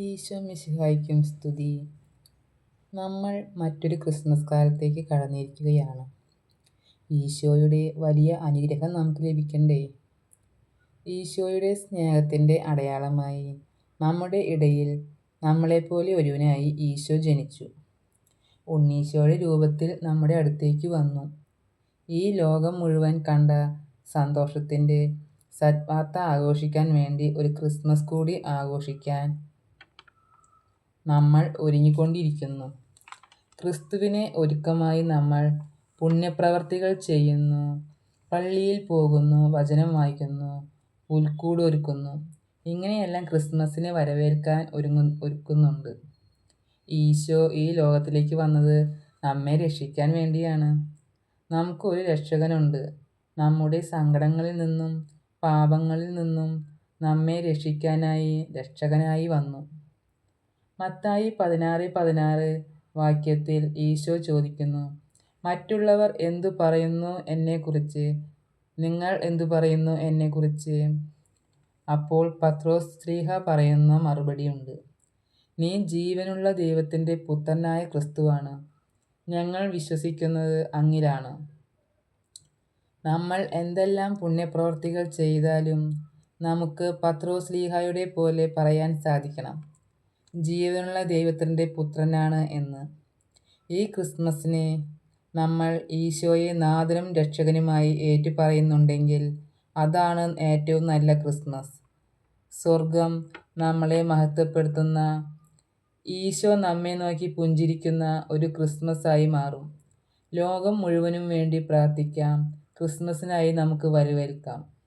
ഈശോ മിശിഹായ്ക്കും സ്തുതി. നമ്മൾ മറ്റൊരു ക്രിസ്മസ് കാലത്തേക്ക് കടന്നിരിക്കുകയാണ്. ഈശോയുടെ വലിയ അനുഗ്രഹം നമുക്ക് ലഭിക്കണ്ടേ? ഈശോയുടെ സ്നേഹത്തിന്റെ അടയാളമായി നമ്മുടെ ഇടയിൽ നമ്മളെപ്പോലെ ഒരുവനായി ഈശോ ജനിച്ചു. ഉണ്ണീശോയുടെ രൂപത്തിൽ നമ്മുടെ അടുത്തേക്ക് വന്നു. ഈ ലോകം മുഴുവൻ കണ്ട സന്തോഷത്തിന്റെ സദ്വാർത്ത ആഘോഷിക്കാൻ വേണ്ടി ഒരു ക്രിസ്മസ് കൂടി ആഘോഷിക്കാൻ നമ്മൾ ഒരുങ്ങിക്കൊണ്ടിരിക്കുന്നു. ക്രിസ്തുവിനെ ഒരുക്കമായി നമ്മൾ പുണ്യപ്രവർത്തികൾ ചെയ്യുന്നു. പള്ളിയിൽ പോകുന്നു വചനം വായിക്കുന്നു പുൽക്കൂട് ഒരുക്കുന്നു ഇങ്ങനെയെല്ലാം ക്രിസ്മസിനെ വരവേൽക്കാൻ ഒരുങ്ങു ഒരുക്കുന്നുണ്ട്. ഈശോ ഈ ലോകത്തിലേക്ക് വന്നത് നമ്മെ രക്ഷിക്കാൻ വേണ്ടിയാണ്. നമുക്കൊരു രക്ഷകനുണ്ട്. നമ്മുടെ സങ്കടങ്ങളിൽ നിന്നും പാപങ്ങളിൽ നിന്നും നമ്മെ രക്ഷിക്കാനായി രക്ഷകനായി വന്നു. മത്തായി പതിനാറ് പതിനാറ് വാക്യത്തിൽ ഈശോ ചോദിക്കുന്നു മറ്റുള്ളവർ എന്തു പറയുന്നു എന്നെക്കുറിച്ച്? നിങ്ങൾ എന്തു പറയുന്നു എന്നെക്കുറിച്ച്? അപ്പോൾ പത്രോസ് സ്ത്രീഹ പറയുന്ന മറുപടിയുണ്ട് നീ ജീവനുള്ള ദൈവത്തിന്റെ പുത്രനായ ക്രിസ്തുവാണ്. ഞങ്ങൾ വിശ്വസിക്കുന്നത് അങ്ങിലാണ്. നമ്മൾ എന്തെല്ലാം പുണ്യപ്രവർത്തികൾ ചെയ്താലും നമുക്ക് പത്രോസ് ലീഹായുടെ പോലെ പറയാൻ സാധിക്കണം. ജീവനുള്ള ദൈവത്തിന്റെ പുത്രനാണ് എന്ന്. ഈ ക്രിസ്മസിന് നമ്മൾ ഈശോയെ നാഥനും രക്ഷകനുമായി ഏറ്റുപറയുന്നുണ്ടെങ്കിൽ അതാണ് ഏറ്റവും നല്ല ക്രിസ്മസ്. സ്വർഗം നമ്മളെ മഹത്വപ്പെടുത്തുന്ന ഈശോ നമ്മെ നോക്കി പുഞ്ചിരിക്കുന്ന ഒരു ക്രിസ്മസ് ആയി മാറും. ലോകം മുഴുവനും വേണ്ടി പ്രാർത്ഥിക്കാം. ക്രിസ്മസിനായി നമുക്ക് വരവേൽക്കാം.